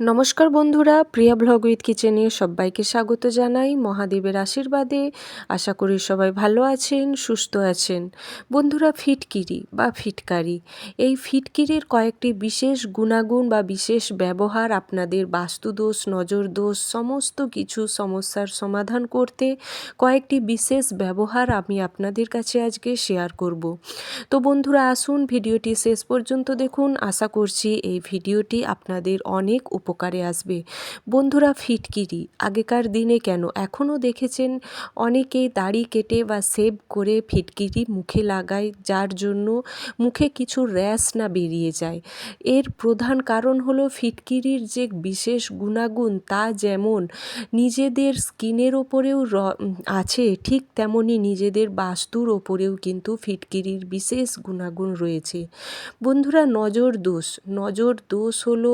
নমস্কার বন্ধুরা, প্রিয়া blog with কিচেনে সবাইকে স্বাগত জানাই মহাদেবের আশীর্বাদে। আশা করি সবাই ভালো আছেন, সুস্থ আছেন। বন্ধুরা, ফিটকিরি বা ফিটকারি, এই ফিটকিরির কয়েকটি বিশেষ গুণাগুণ বা বিশেষ ব্যবহার আপনাদের বাস্তুদোষ নজর দোষ সমস্ত কিছু সমস্যার সমাধান করতে কয়েকটি বিশেষ ব্যবহার আমি আপনাদের কাছে আজকে শেয়ার করব। তো বন্ধুরা, আসুন ভিডিওটি শেষ পর্যন্ত দেখুন। আশা করছি এই ভিডিওটি আপনাদের অনেক উপকারে আসবে। বন্ধুরা ফিটকিরি, আগেকার দিনে কেন? এখনও দেখেছেন অনেকেই দাড়ি কেটে বা সেভ করে ফিটকিরি মুখে লাগায়, যার জন্য মুখে কিছু র্যাশ না বেরিয়ে যায়। এর প্রধান কারণ হলো ফিটকিরির যে বিশেষ গুণাগুণ, তা যেমন নিজেদের স্কিনের ওপরেও আছে, ঠিক তেমনই নিজেদের বাস্তুর ওপরেও কিন্তু ফিটকিরির বিশেষ গুণাগুণ রয়েছে। বন্ধুরা নজর দোষ নজর দোষ হলো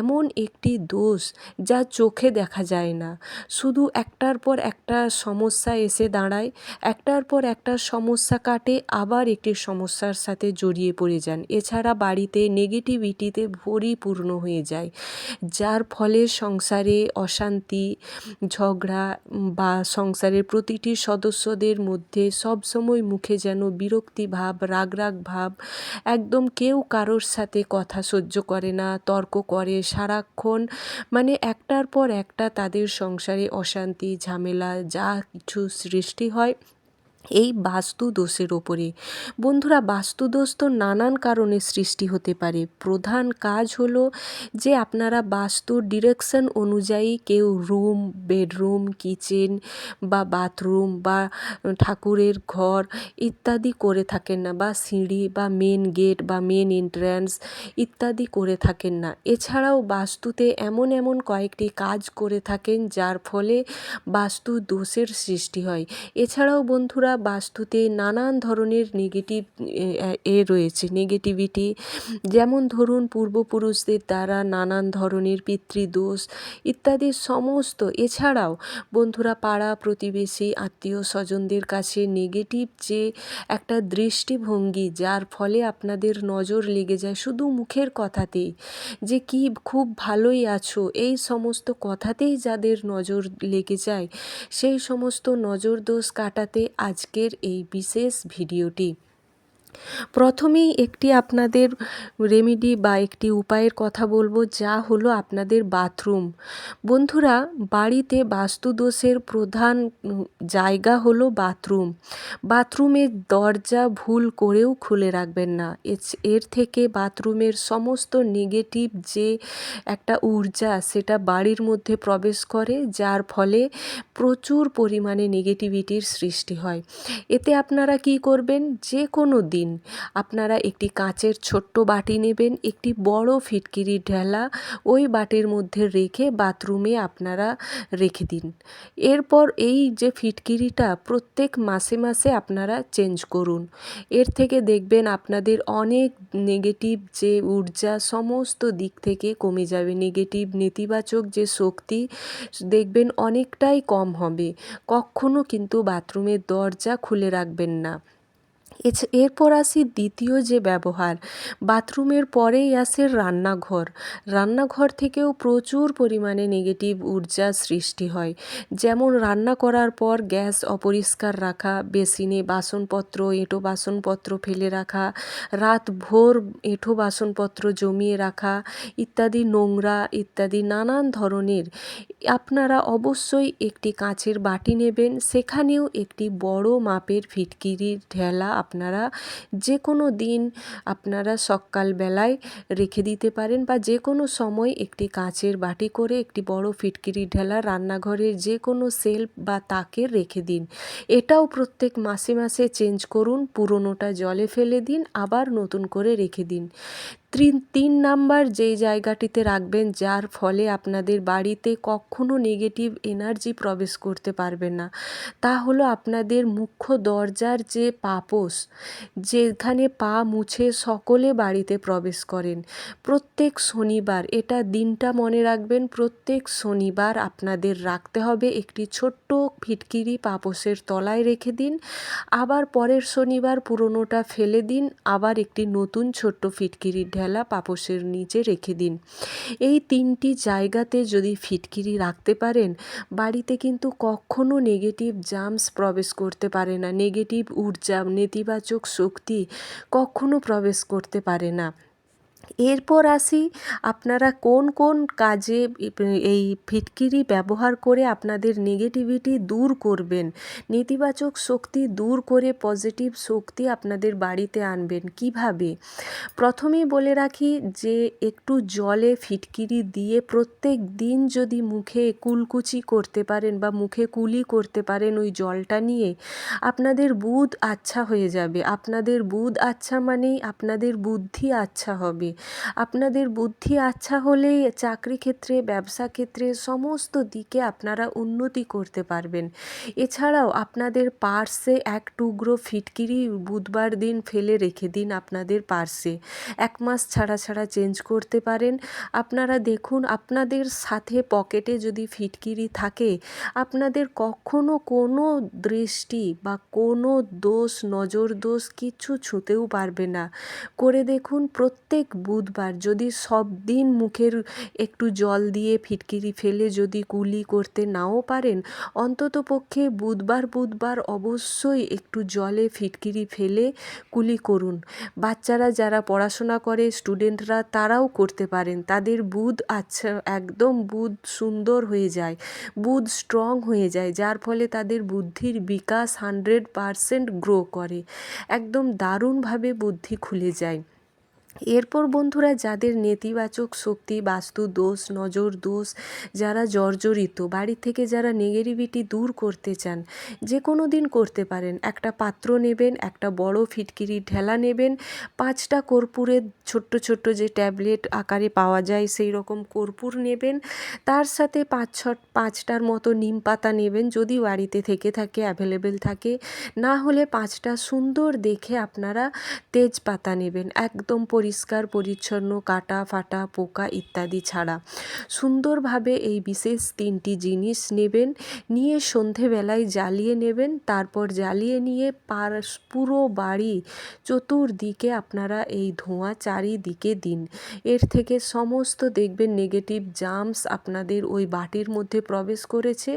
এমন একটি দোষ যা চোখে দেখা যায় না। শুধু একটার পর একটা সমস্যা এসে দাঁড়ায়, একটার পর একটা সমস্যা কাটে, আবার একটি সমস্যার সাথে জড়িয়ে পড়ে যান। এছাড়া বাড়িতে নেগেটিভিটিতে পরিপূর্ণ হয়ে যায়, যার ফলে সংসারে অশান্তি, ঝগড়া বা সংসারের প্রতিটি সদস্যদের মধ্যে সবসময় মুখে যেন বিরক্তি ভাব, রাগ রাগ ভাব, একদম কেউ কারোর সাথে কথা সহ্য করে না, তর্ক করে, সারাক্ষণ মানে একটার পর একটা তাদের সংসারে অশান্তি ঝামেলা যা কিছু সৃষ্টি হয় এই বাস্তু দোষের ওপরে। বন্ধুরা বাস্তু দোষ তো নানান কারণে সৃষ্টি হতে পারে। প্রধান কাজ হলো যে আপনারা বাস্তুর ডিরেকশন অনুযায়ী কেউ রুম, বেডরুম, কিচেন বা বাথরুম বা ঠাকুরের ঘর ইত্যাদি করে থাকেন না বা সিঁড়ি বা মেন গেট বা মেন এন্ট্রান্স ইত্যাদি করে থাকেন না। এছাড়াও বাস্তুতে এমন এমন কয়েকটি কাজ করে থাকেন যার ফলে বাস্তু দোষের সৃষ্টি হয়। এছাড়াও বন্ধুরা বাস্তুতে নানান ধরনের নেগেটিভ এ রয়েছে। নেগেটিভিটি যেমন ধরুন পূর্বপুরুষদের দ্বারা নানান ধরনের পিতৃদোষ ইত্যাদি সমস্ত। এছাড়াও বন্ধুরা, পাড়া, প্রতিবেশী, আত্মীয় স্বজনদের কাছে নেগেটিভ যে একটা দৃষ্টিভঙ্গি, যার ফলে আপনাদের নজর লেগে যায় শুধু মুখের কথাতেই যে কি খুব ভালোই আছো, এই সমস্ত কথাতেই যাদের নজর লেগে যায়, সেই সমস্ত নজর দোষ কাটাতে আজকের এই বিশেষ ভিডিওটি। প্রথমেই একটি আপনাদের রেমেডি বা একটি উপায়ের কথা বলব, যা হলো আপনাদের বাথরুম বন্ধুরা, বাড়িতে বাস্তুদোষের প্রধান জায়গা হলো বাথরুম বাথরুমের দরজা ভুল করেও খুলে রাখবেন না। এর থেকে বাথরুমের সমস্ত নেগেটিভ যে একটা ঊর্জা, সেটা বাড়ির মধ্যে প্রবেশ করে, যার ফলে প্রচুর পরিমাণে নেগেটিভিটির সৃষ্টি হয়। এতে আপনারা কি করবেন? যে কোনো দিন আপনারা একটি কাঁচের ছোট্ট বাটি নেবেন, একটি বড় ফিটকিরি ঢেলা ওই বাটির মধ্যে রেখে বাথরুমে আপনারা রেখে দিন। এরপর এই যে ফিটকিরিটা প্রত্যেক মাসে মাসে আপনারা চেঞ্জ করুন। এর থেকে দেখবেন আপনাদের অনেক নেগেটিভ যে ঊর্জা সমস্ত দিক থেকে কমে যাবে। নেগেটিভ, নেতিবাচক যে শক্তি দেখবেন অনেকটাই কম হবে। কখনো কিন্তু বাথরুমের দরজা খুলে রাখবেন না। এরপর আসি দ্বিতীয় যে ব্যবহার, বাথরুমের পরেই আসে রান্নাঘর। রান্নাঘর থেকেও প্রচুর পরিমাণে নেগেটিভ ঊর্জা সৃষ্টি হয়। যেমন রান্না করার পর গ্যাস অপরিষ্কার রাখা, বেসিনে বাসনপত্র, এঁটো বাসনপত্র ফেলে রাখা, রাত ভোর এঁঠো বাসনপত্র জমিয়ে রাখা ইত্যাদি নোংরা ইত্যাদি নানান ধরনের। আপনারা অবশ্যই একটি কাঁচের বাটি নেবেন, সেখানেও একটি বড় মাপের ফিটকিরির ঢেলা আপনারা যে কোনো দিন আপনারা সকালবেলায় রেখে দিতে পারেন বা যে কোনো সময় একটি কাঁচের বাটি করে একটি বড় ফিটকিরি ঢেলা রান্নাঘরের যে কোনো সেলফ বা তাকে রেখে দিন। এটাও প্রত্যেক মাসে মাসে চেঞ্জ করুন, পুরনোটা জলে ফেলে দিন, আবার নতুন করে রেখে দিন। তিন তিন নাম্বার যেই জায়গাটিতে রাখবেন, যার ফলে আপনাদের বাড়িতে কখনো নেগেটিভ এনার্জি প্রবেশ করতে পারবে না। তা হলো আপনাদের মুখ্য দরজার যে পাপোস যেখানে পা মুছে সকলে বাড়িতে প্রবেশ করেন। প্রত্যেক শনিবার, এটা দিনটা মনে রাখবেন, প্রত্যেক শনিবার আপনাদের রাখতে হবে একটি ছোট্ট ফিটকিরি পাপোসের তলায় রেখে দিন। আবার পরের শনিবার পুরনোটা ফেলে দিন, আবার একটি নতুন ছোট্ট ফিটকিরির ঢেলা পাপোশের নিচে রেখে দিন। এই তিনটি জায়গাতে যদি ফিটকিরি রাখতে পারেন, বাড়িতে কিন্তু কখনো নেগেটিভ জার্মস প্রবেশ করতে পারে না। নেগেটিভ ঊর্জা, নেতিবাচক শক্তি কখনো প্রবেশ করতে পারে না। এরপর আসি, আপনারা কোন কোন কাজে এই ফিটকিরি ব্যবহার করে আপনাদের নেগেটিভিটি দূর করবেন? নেতিবাচক শক্তি দূর করে পজিটিভ শক্তি আপনাদের বাড়িতে আনবেন, কীভাবে? প্রথমেই বলে রাখি যে, একটু জলে ফিটকিরি দিয়ে প্রত্যেক দিন যদি মুখে কুলকুচি করতে পারেন বা মুখে কুলি করতে পারেন ওই জলটা নিয়ে, আপনাদের বুধ আচ্ছা হয়ে যাবে। আপনাদের বুধ আচ্ছা মানেই আপনাদের বুদ্ধি আচ্ছা হবে। আপনাদের বুদ্ধি আচ্ছা হলেই চাকরি ক্ষেত্রে, ব্যবসা ক্ষেত্রে সমস্ত দিকে আপনারা উন্নতি করতে পারবেন। এছাড়াও আপনাদের পার্সে এক টুকরো ফিটকিরি বুধবার দিন ফেলে রেখে দিন আপনাদের পার্সে। এক মাস ছাড়া ছাড়া চেঞ্জ করতে পারেন। আপনারা দেখুন, আপনাদের সাথে পকেটে যদি ফিটকিরি থাকে, আপনাদের কখনো কোনো দৃষ্টি বা কোনো দোষ, নজর দোষ কিছু ছুঁতেও পারবে না। করে দেখুন, প্রত্যেক বুধবার যদি সব দিন মুখের একটু জল দিয়ে ফিটকিরি ফেলে যদি কুলি করতে নাও পারেন, অন্তত পক্ষে বুধবার বুধবার অবশ্যই একটু জলে ফিটকিরি ফেলে কুলি করুন। বাচ্চারা যারা পড়াশোনা করে, স্টুডেন্টরা তারাও করতে পারেন। তাদের বুধ আচ্ছা একদম বুধ সুন্দর হয়ে যায়, বুধ স্ট্রং হয়ে যায়, যার ফলে তাদের বুদ্ধির বিকাশ হান্ড্রেড পারসেন্ট গ্রো করে। একদম দারুণভাবে বুদ্ধি খুলে যায়। এরপর বন্ধুরা যাদের নেতিবাচক শক্তি, বাস্তু দোষ, নজর দোষ, যারা জর্জরিত, বাড়ি থেকে যারা নেগেটিভিটি দূর করতে চান যে কোনো দিন করতে পারেন। একটা পাত্র নেবেন, একটা বড় ফিটকিরি ঢেলা নেবেন, পাঁচটা কর্পূরের ছোট্ট ছোট্ট যে ট্যাবলেট আকারে পাওয়া যায়, সেই রকম কর্পূর নেবেন। তার সাথে পাঁচ ছ, পাঁচটার মতো নিম পাতা নেবেন, যদি বাড়িতে থেকে থাকে অ্যাভেলেবেল থাকে। না হলে পাঁচটা সুন্দর দেখে আপনারা তেজপাতা নেবেন। একদম পরিষ্কার, পরিচ্ছন্ন, কাটা, ফাটা, পোকা ইত্যাদি ছাড়া। সুন্দরভাবে এই বিশেষ তিনটি জিনিস নেবেন, নিয়ে সন্ধেবেলায় জ্বালিয়ে নেবেন, তারপর জ্বালিয়ে নিয়ে পার পুরো বাড়ি চতুর্দিকে আপনারা এই ধোঁয়া চারিদিকে দিন। এর থেকে সমস্ত দেখবেন নেগেটিভ জার্মস আপনাদের ওই বাটির মধ্যে প্রবেশ করেছে।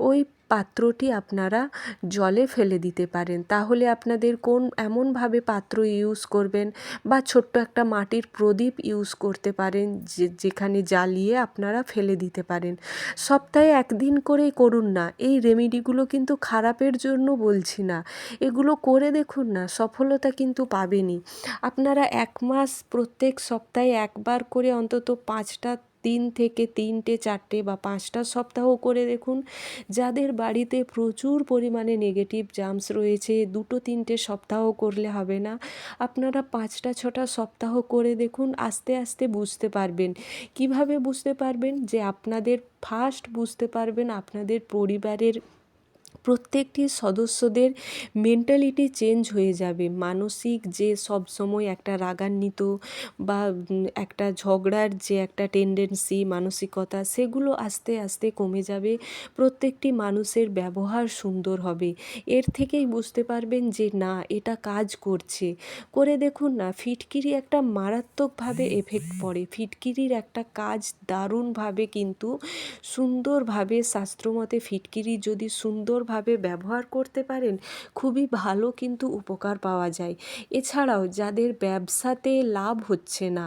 ওই পাত্রটি আপনারা জলে ফেলে দিতে পারেন। তাহলে আপনাদের কোন, এমনভাবে পাত্র ইউজ করবেন বা ছোট্ট একটা মাটির প্রদীপ ইউজ করতে পারেন যে, যেখানে জ্বালিয়ে আপনারা ফেলে দিতে পারেন। সপ্তাহে একদিন করেই করুন না। এই রেমেডিগুলো কিন্তু খারাপের জন্য বলছি না। এগুলো করে দেখুন না, সফলতা কিন্তু পাবেনই। আপনারা এক মাস, প্রত্যেক সপ্তাহে একবার করে অন্তত পাঁচটা তিন থেকে তিনটে, চারটে বা পাঁচটা সপ্তাহ করে দেখুন। যাদের বাড়িতে প্রচুর পরিমাণে নেগেটিভ জার্মস রয়েছে, দুটো, তিনটে সপ্তাহ করলে হবে না। আপনারা পাঁচটা, ছটা সপ্তাহ করে দেখুন, আস্তে আস্তে বুঝতে পারবেন। কীভাবে বুঝতে পারবেন? যে আপনাদের ফার্স্ট বুঝতে পারবেন আপনাদের পরিবারের প্রত্যেকটি সদস্যদের মেন্টালিটি চেঞ্জ হয়ে যাবে। মানসিক যে সব সময় একটা রাগান্বিত বা একটা ঝগড়ার যে একটা টেন্ডেন্সি মানসিকতা, সেগুলো আস্তে আস্তে কমে যাবে। প্রত্যেকটি মানুষের ব্যবহার সুন্দর হবে। এর থেকেই বুঝতে পারবেন যে, না, এটা কাজ করছে। করে দেখুন না, ফিটকিরি একটা মারাত্মকভাবে এফেক্ট পড়ে। ফিটকিরির একটা কাজ দারুণভাবে কিন্তু সুন্দরভাবে শাস্ত্রমতে ফিটকিরি যদি সুন্দরভাবে ভাবে ব্যবহার করতে পারেন, খুবই ভালো কিন্তু উপকার পাওয়া যায়। এছাড়াও যাদের ব্যবসাতে লাভ হচ্ছে না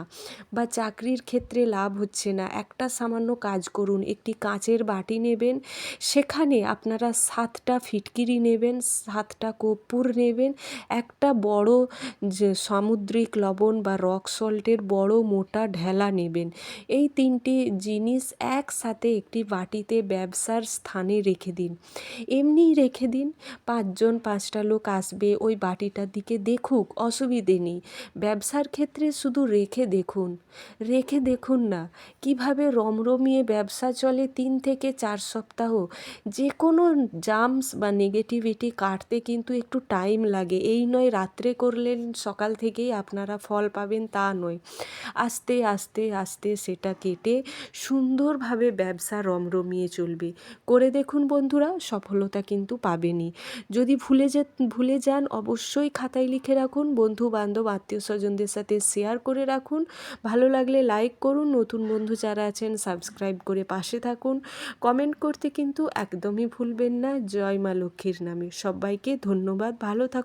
বা চাকরির ক্ষেত্রে লাভ হচ্ছে না, একটা সামান্য কাজ করুন, একটি কাঁচের বাটি নেবেন, সেখানে আপনারা সাতটা ফিটকিরি নেবেন, সাতটা কর্পূর নেবেন, একটা বড় যে সামুদ্রিক লবণ বা রক সল্টের বড় মোটা ঢেলা নেবেন। এই তিনটি জিনিস একসাথে একটি বাটিতে ব্যবসার স্থানে রেখে দিন। এমনি এমনিই রেখে দিন। পাঁচজন পাঁচটা লোক আসবে, ওই বাটিটার দিকে দেখুক, অসুবিধে নেই। ব্যবসার ক্ষেত্রে শুধু রেখে দেখুন। রেখে দেখুন না, কীভাবে রমরমিয়ে ব্যবসা চলে তিন থেকে চার সপ্তাহ। যে কোনো জার্মস বা নেগেটিভিটি কাটতে কিন্তু একটু টাইম লাগে। এই নয়, রাত্রে করলেন, সকাল থেকেই আপনারা ফল পাবেন, তা নয়। আস্তে আস্তে আস্তে সেটা কেটে সুন্দরভাবে ব্যবসা রমরমিয়ে চলবে। করে দেখুন বন্ধুরা, সফলতা কিন্তু পাবেনই যদি ভুলে যে, ভুলে যান, অবশ্যই খাতায় লিখে রাখুন বন্ধু বান্ধব আত্মীয় স্বজনদের সাথে শেয়ার করে রাখুন। ভালো লাগলে লাইক করুন, নতুন বন্ধু যারা আছেন সাবস্ক্রাইব করে পাশে থাকুন। কমেন্ট করতে কিন্তু একদমই ভুলবেন না। জয় মা লক্ষ্মীর নামে। সবাইকে ধন্যবাদ। ভালো থাকুন।